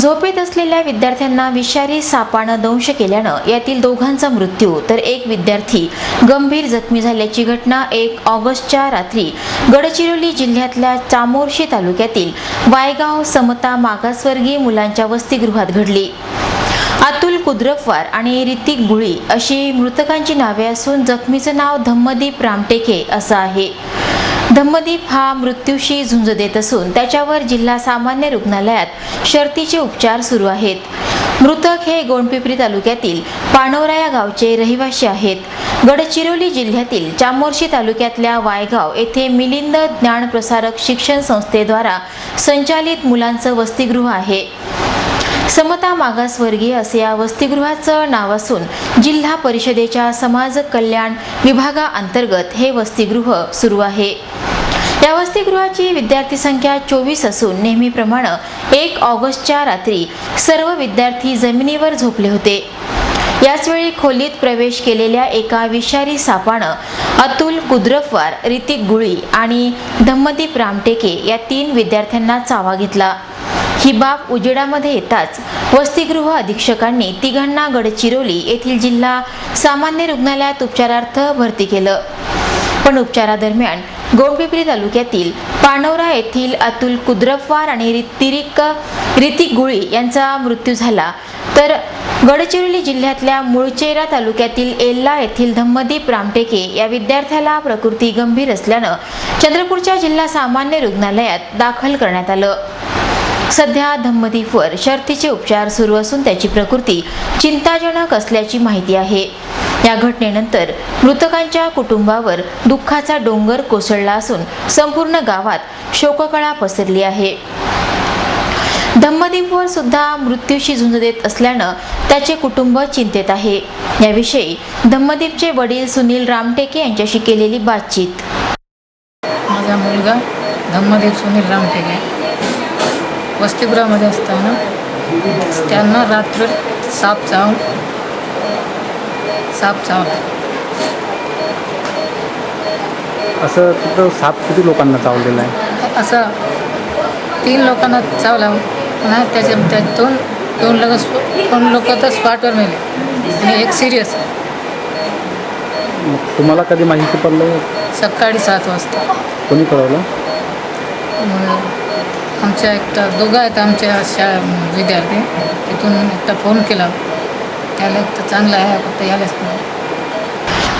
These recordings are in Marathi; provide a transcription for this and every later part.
झोपेत असलेल्या विद्यार्थ्यांना विषारी सापानं दंश केल्यानं यातील दोघांचा मृत्यू तर एक विद्यार्थी गंभीर जखमी झाल्याची घटना एक ऑगस्टच्या रात्री गडचिरोली जिल्ह्यातल्या चामोर्शी तालुक्यातील वायगाव समता मागासवर्गीय मुलांच्या वसतिगृहात घडली. अतुल कुद्रफवार आणि ऋतिक गुळी अशी मृतकांची नावे असून जखमीचं नाव धम्मदीप रामटेके असं आहे. धम्मदीप हा मृत्यूशी झुंज देत असून त्याच्यावर जिल्हा सामान्य रुग्णालयात शर्तीचे उपचार सुरू आहेत. मृतक हे गोंडपिपरी तालुक्यातील पानोरा या गावचे रहिवासी आहेत. गडचिरोली जिल्ह्यातील चामोर्शी तालुक्यातल्या वायगाव येथे मिलिंद ज्ञानप्रसारक शिक्षण संस्थेद्वारा संचालित मुलांचं वसतिगृह आहे. समता मागासवर्गीय असे या वसतिगृहाचं नाव असून जिल्हा परिषदेच्या समाज कल्याण विभागाअंतर्गत हे वसतिगृह सुरू आहे. या वसतिगृहाची विद्यार्थी संख्या चोवीस असून नेहमीप्रमाणे एक ऑगस्टच्या रात्री सर्व विद्यार्थी जमिनीवर झोपले होते. याचवेळी खोलीत प्रवेश केलेल्या एका विषारी सापानं अतुल कुद्रफवार रितिक गुळी आणि धम्मदीप रामटेके या तीन विद्यार्थ्यांना चावा घेतला. ही बाब उजेडामध्ये येताच वसतिगृह अधीक्षकांनी तिघांना गडचिरोली येथील जिल्हा सामान्य रुग्णालयात उपचारार्थ भरती केलं. पण उपचारादरम्यान गोंडपिंपरी तालुक्यातील पानोरा येथील अतुल कुद्रफवार आणि रितिरिक रितिक गुळी यांचा मृत्यू झाला. तर गडचिरोली जिल्ह्यातल्या मुळचेरा तालुक्यातील एल्ला येथील धम्मदीप रामटेके या विद्यार्थ्याला प्रकृती गंभीर असल्यानं चंद्रपूरच्या जिल्हा सामान्य रुग्णालयात दाखल करण्यात आलं. सध्या धम्मदीपवर शर्तीचे उपचार सुरू असून त्याची प्रकृती चिंताजनक असल्याची माहिती आहे. या घटनेनंतर मृतकांच्या कुटुंबावर दुःखाचा डोंगर कोसळला असून संपूर्ण गावात शोककळा पसरली आहे. धम्मदीपवर सुद्धा मृत्यूशी झुंज देत असल्यानं त्याचे कुटुंब चिंतेत आहे. याविषयी धम्मदीपचे वडील सुनील रामटेके यांच्याशी केलेली बातचीत. माझा मुलगा धम्मदीप सुनील रामटेके वसतिगृहामध्ये असताना त्यांना रात्र साप चावून साप चावला असं तिथं साप किती लोकांना चावलेला आहे? असा तीन लोकांना चावला. पुन्हा त्याच्या त्यातून दोन लोक दोन लोक तर स्पॉटवर मेले. आणि एक सिरियस तुम्हाला कधी माहिती पडलं सकाळी सात वाजता. कोणी कळवलं? आमच्या एकटा दोघं आहेत आमच्या शा विद्यार्थी. तिथून एकटा फोन केला. त्याला तर चांगला आहे फक्त यालाच नाही.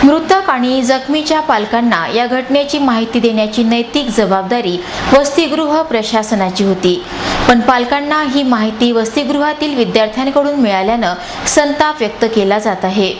मृतक आणि जखमीच्या पालकांना या घटनेची माहिती देण्याची नैतिक जबाबदारी वसतिगृह प्रशासनाची होती. पण पालकांना ही माहिती वसतिगृहातील विद्यार्थ्यांकडून मिळाल्यानं संताप व्यक्त केला जात आहे.